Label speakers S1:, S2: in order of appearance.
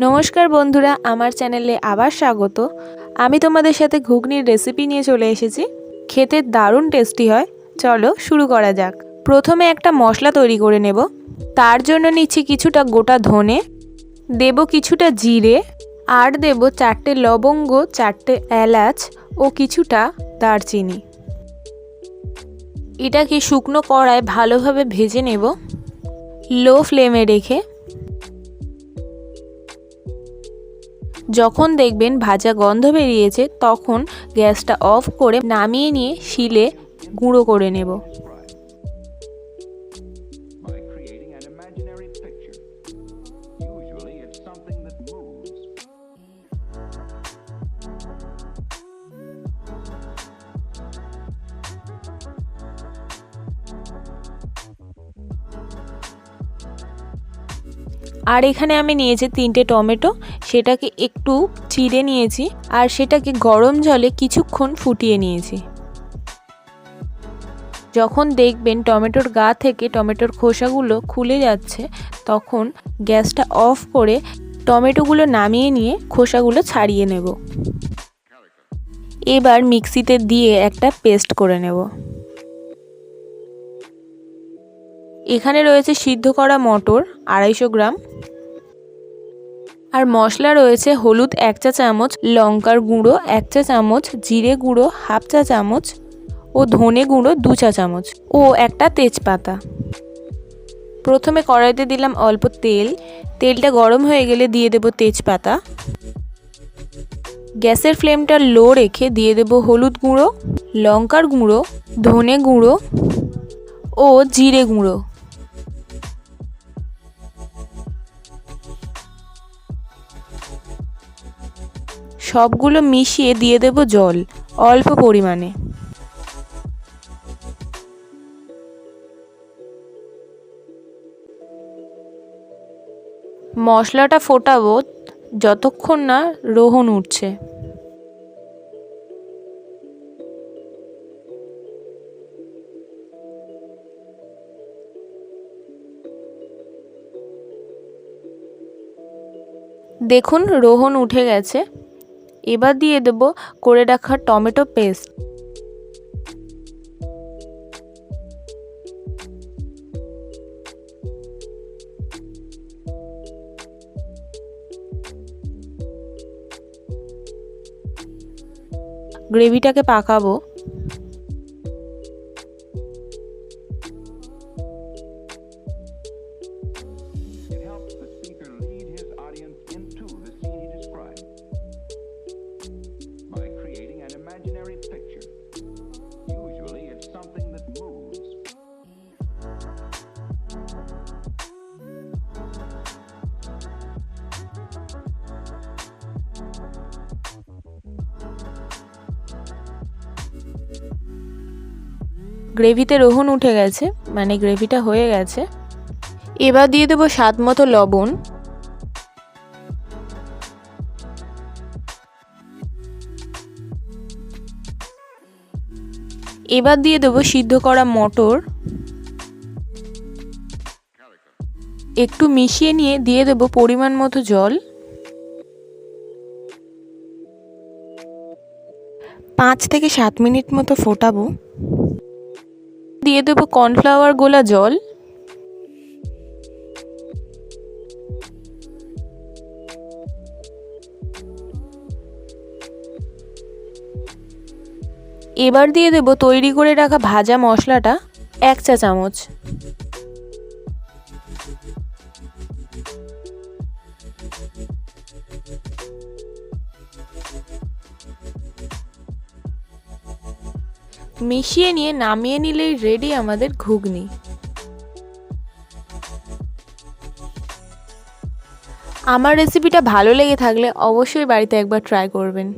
S1: নমস্কার বন্ধুরা, আমার চ্যানেলে আবার স্বাগত। আমি তোমাদের সাথে ঘুগনির রেসিপি নিয়ে চলে এসেছি। খেতে দারুণ টেস্টি হয়। চলো শুরু করা যাক। প্রথমে একটা মশলা তৈরি করে নেব। তার জন্য নিচ্ছি কিছুটা গোটা ধনে, দেব কিছুটা জিরে, আর দেব চারটে লবঙ্গ, চারটে এলাচ ও কিছুটা দারচিনি। এটাকে শুকনো কড়ায় ভালোভাবে ভেজে নেব। লো ফ্লেমে রেখে যখন দেখবেন ভাজা গন্ধ বেরিয়েছে, তখন গ্যাসটা অফ করে নামিয়ে নিয়ে শিলে গুঁড়ো করে নেব. আর এখানে আমি নিয়েছি তিনটে টমেটো সেটাকে একটু চিড়ে নিয়েছি আর সেটাকে গরম জলে কিছুক্ষণ ফুটিয়ে নিয়েছি। যখন দেখবেন টমেটোর গা থেকে টমেটোর খোসাগুলো খুলে যাচ্ছে, তখন গ্যাসটা অফ করে টমেটোগুলো নামিয়ে নিয়ে খোসাগুলো ছাড়িয়ে নেব। এবার মিক্সিতে দিয়ে একটা পেস্ট করে নেব। এখানে রয়েছে সিদ্ধ করা মটর আড়াইশো গ্রাম। আর মশলা রয়েছে হলুদ এক চা চামচ, লঙ্কার গুঁড়ো এক চা চামচ, জিরে গুঁড়ো হাফ চা চামচ ও ধনে গুঁড়ো দু চা চামচ ও একটা তেজপাতা। প্রথমে কড়াইতে দিলাম অল্প তেল। তেলটা গরম হয়ে গেলে দিয়ে দেব তেজপাতা। গ্যাসের ফ্লেমটা লো রেখে দিয়ে দেব হলুদ গুঁড়ো, লঙ্কার গুঁড়ো, ধনে গুঁড়ো ও জিরে গুঁড়ো। সবগুলো মিশিয়ে দিয়ে দেব জল, অল্প পরিমাণে। মশলাটা ফোটাবো যতক্ষণ না রোহন উঠছে। দেখুন, রোহন উঠে গেছে। এবার দিয়ে দেব করে রাখা টমেটো পেস্ট। গ্রেভিটাকে পাকাবো। গ্রেভিতে রোহন উঠে গেছে মানে গ্রেভিটা হয়ে গেছে। এবার দিয়ে দেবো স্বাদ মতো লবণ। এবার দিয়ে দেবো সিদ্ধ করা মটর। একটু মিশিয়ে নিয়ে দিয়ে দেবো পরিমাণ মতো জল। পাঁচ থেকে সাত মিনিট মতো ফোটাবো। দিয়ে দেবো কর্নফ্লাওয়ার গোলা জল। এবার দিয়ে দেবো তৈরি করে রাখা ভাজা মশলাটা এক চা চামচ। মিশিয়ে নিয়ে নামিয়ে নিলেই রেডি আমাদের ঘুগনি। আমার রেসিপিটা ভালো লেগে থাকলে অবশ্যই বাড়িতে একবার ট্রাই করবেন।